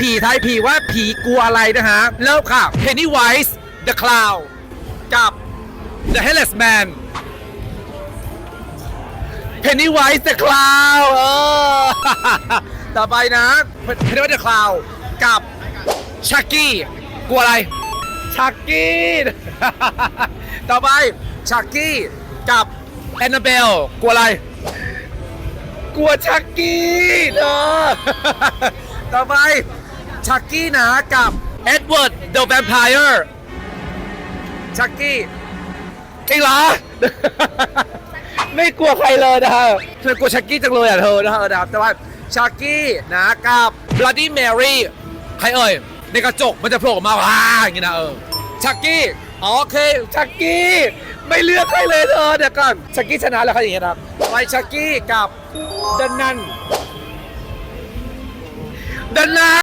ผีทายผีว่าผีกลัวอะไรนะฮะ เริ่มค่ะ Pennywise the Clown กับ The Headless Man Pennywise the Clown เออ ต่อไปนะ Pennywise the Clown กับ Chucky กลัวอะไร Chucky ต่อไป Chucky กับ Annabelle กลัวอะไรกลัวชักกี้เออต่อไป ชักกี้นะกับเอ็ดเวิร์ดเดอะแวมไพร์ชักกี้จริงเหรอ ไม่กลัวใครเลยนะฮะเธอกลัวชักกี้จังเลยอะเธอนะฮะนะครับแต่ว่าชักกี้นะกับ Bloody Mary ใครเอ่ย ในกระจกมันจะโผล่ออกมาว้าอย่างงี้นะเออชักกี้อ๋อโอเคชักกี้ไม่เลือกใครเลยเธอเดี๋ยวก่อนชักกี้ชนะแล้วครับอย่างเงี้ยนะครับไปชักกี้กับดันนันดันนัน